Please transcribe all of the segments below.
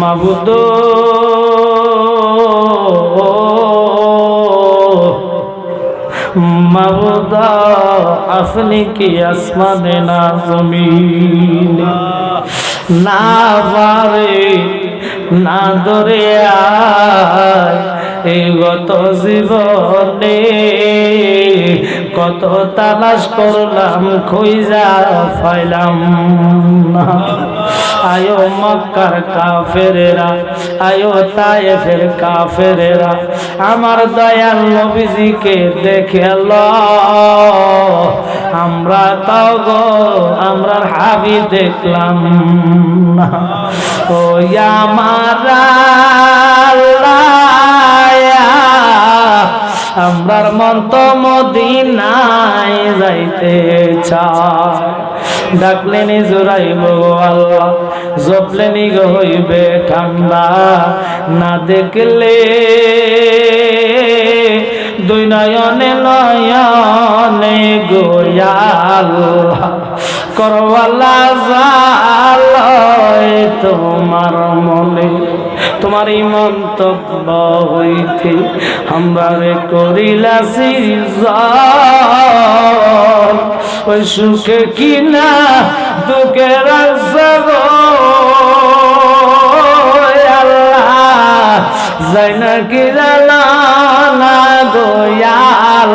মাবুদ। মাবুদা, আপনি কি আসমানে না জমিনে? না পারে, না এই গত জীবনে কত তালাশ করলাম, খুঁজা ফাইলাম না। আয়ো মক্কার কাফেরেরা, আয়ো তায়েফের কাফেরেরা, আমার দয়াল নবীজিকে দেখে ল আমরা তাও গো আমরা হাবি দেখলাম না। ও আমার আমরার মন তো মদিনায় যাইতে চায়। ডাকলেনি জোরাইব আল্লাহ, জপলেনি গো হইবে ঠান্ডা। না দেখলে দুই নয়নে নয়নে গোয়াল করওয়ালা জাল তোমার মনে। তোমার এই মন্তব্য হইতে আমরা করিলাছি জল ওই সুখে কিনা দুঃখের গো আল্লাহ যাই না কি জানা না গোয়াল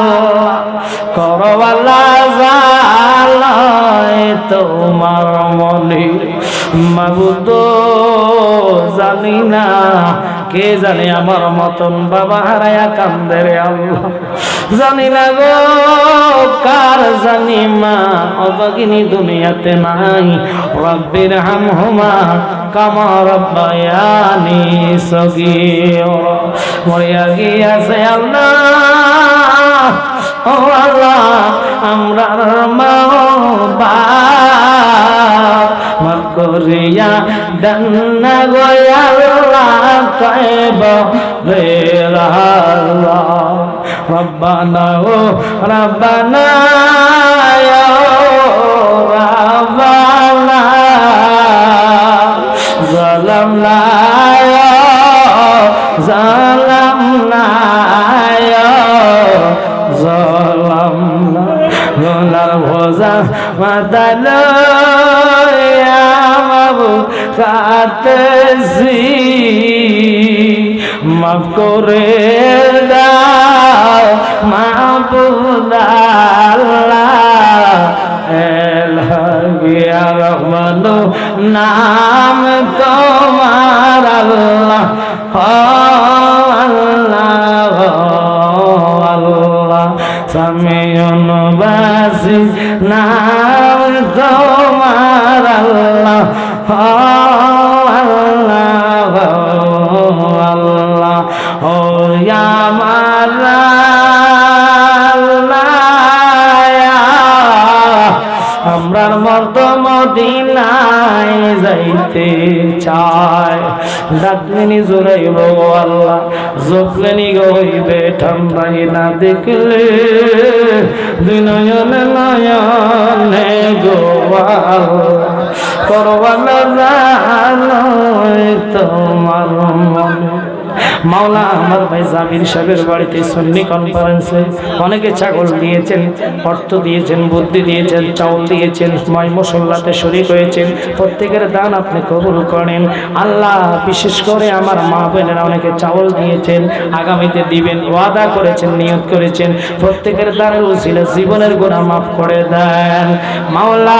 করবালা জাল তোমার মনে মাবুদ জানি না। কে জানে আমার মতন বাবা হারায়া কান্দে রে আল্লাহ। জানি না গো, কার জানি মা। অবাগিনী দুনিয়াতে নাই। রব্বির হাম হুমা, কামা রব্বায়ানি সগীর। মরিয়া গিয়াছে আল্লাহ। ও আল্লাহ আমরা মা করিয়া কায়ব রে রাল্লা রব্বানা ও রব্বানা রব্বানা। জালামনা জালামনা জালামনা ভোজা মাতাল। বাবু কাতেছি মাফ করে দাও মাবুদাল্লাহ রহমান নাম তোমার আল্লাহ। আল্লাহ সামিয়নবাসী নাম তোমার আল্লাহ। চায়। ডাকলেনি জোরাইব আল্লাহ, জপলেনি গইবে ঠান্ডাই না দেখলে। দুই নয়নে নয়নে গো আল্লাহ করবানা তোমার মনে। মাওলা আমার ভাই জামির সাহেবের বাড়িতে সন্নি কনফারেন্সে অনেকে ছাগল দিয়েছেন, অর্থ দিয়েছেন, বুদ্ধি দিয়েছেন, চাউল দিয়েছেন, ময় মশল্লাতে শরিক হয়েছেন, প্রত্যেকের দান আপনি কবুল করেন। আল্লাহ, বিশেষ করে আমার মা বোনেরা অনেকে চাউল দিয়েছেন, আগামীতে দিবেন, ওয়াদা করেছেন, নিয়ত করেছেন, প্রত্যেকের দানের উচিল জীবনের গোনা মাফ করে দেন। মাওলা,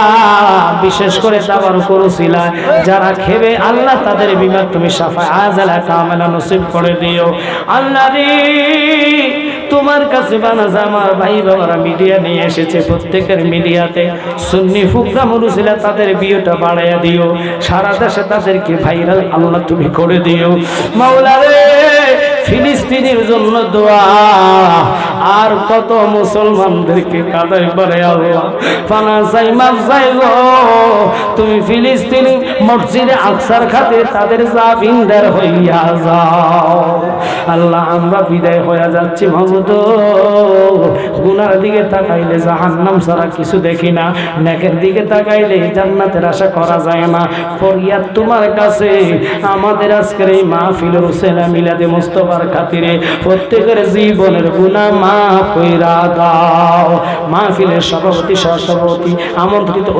বিশেষ করে দাবার করুছিলা যারা খেবে, আল্লাহ তাদের বিমা তুমি সাফা আজালা কামেলা নসিব করে দিও। আল্লাহ রে, তোমার কাছে বানাজ আমার ভাই বাবারা মিডিয়া নিয়ে এসেছে প্রত্যেকের মিডিয়াতে। সুন্নি ফুকরা মরুসিলা তাদের বিয়েটা বাড়াইয়া দিও। সারা দেশে তাদেরকে ভাইরাল আল্লাহ তুমি করে দিও। মাওলা রে, ফিলিস্তিনের জন্য দোয়া। আর কত মুসলমানদেরকে কাদাই করে আল্লাহ। ফানা চাই মাফ চাই তুমি ফিলিস্তিনি মসজিদে আকসার খাতিরে তাদের জাফিনদার হইয়া যাও। আল্লাহ, আমরা বিদায় হয়ে যাচ্ছি মাহমুদ গুনার দিকে তাকাইলে জাহান্নাম ছাড়া কিছু দেখি না। নেকের দিকে তাকাইলে জান্নাতের আশা করা যায় না। ফরিয়াদ তোমার কাছে। আমাদের আজকের এই মাহফিল হোসেনা মিলাদে মুস্তফার খাতিরে প্রত্যেকের জীবনের গুনাহ সভাপতি আমন্ত্রিত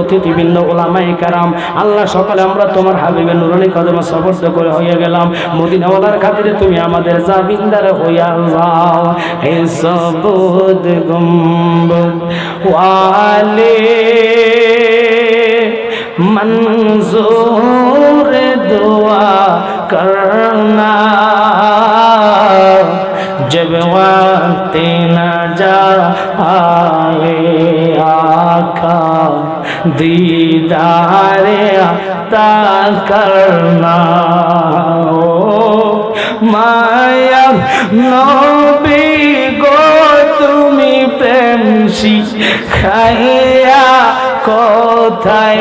কারাম, আল্লাহ সকালে আমরা তোমার হাবিবের নুরানি কদমে সবর্দ করে গেলাম। মদিনাওয়ালার খাতিরে তুমি আমাদের জাবিন্দার হইয়া যাও। হে সবুদ গুম্বদ মঞ্জুর দোয়া কর। দিদারে عطا کرنا او مایا نبی گو تمی پریم কোথায়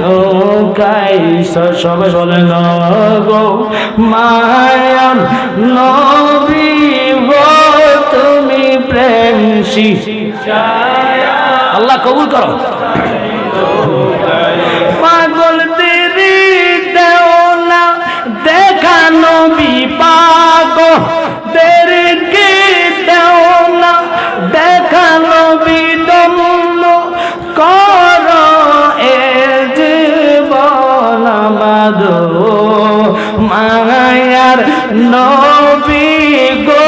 লোকাই সবে বলে গো। মায়ান নবীব তুমি প্রেমসি আল্লাহ কবুল করো। পাগল দেরি দেও না দেখানো বিপাগ দেরকে দেও না দেখানো বিদম্ন কর এ জীবন আমাদ, মায়ার নবী গো,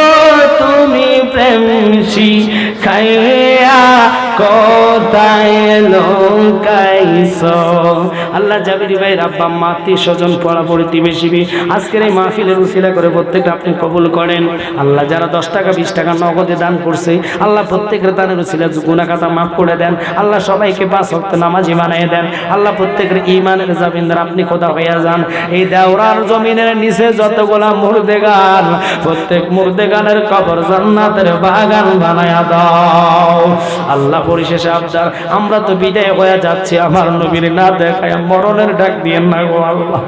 তুমি প্রেম শিখাইয়া কোথায় আল্লাহ জাবিরি ভাই রাব্বা মাতি স্বজন পড়া প্রতিবেশী আজকের এই মাহফিলের উসিলা করে প্রত্যেকটা আপনি কবুল করেন। আল্লাহ যারা দশ টাকা, বিশ টাকা নগদে দান করছে, আল্লাহ প্রত্যেকের দানের উসিলা গুনা খাতা মাফ করে দেন। আল্লাহ সবাইকে পাঁচ হক্ত নামাজি বানিয়ে দেন। আল্লাহ প্রত্যেকের ইমানের জামিনদার আপনি খোদা হইয়া যান। এই দেওরার জমিনের নিচে যতগুলা মুর্দে গান প্রত্যেক মুর্দে গানের কবর জান্নাতের বাগান বানায়া দাও। আল্লাহ পরিশেষে আবদার, আমরা তো বিদায় হয়ে যাচ্ছি, আমার নবীর না দেখায় মরণের ডাক দিয়ে না গো আল্লাহ।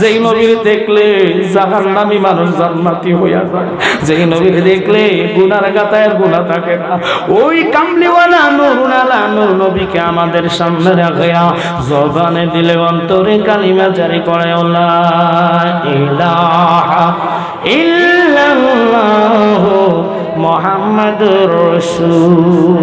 যেই নবীর দেখলে জাহান নামি মানুষ জান্নাতি হইয়া যায়। যেই নবীর দেখলে গুনার গাতায়ের গুণা থাকে না। ওই কামলিওয়ালা নুরুনালা নূর নবীকে আমাদের সামনে রাখিয়া জবানে দিলে অন্তরে কালিমা জারি করে ওলা মুহাম্মাদুর রাসূল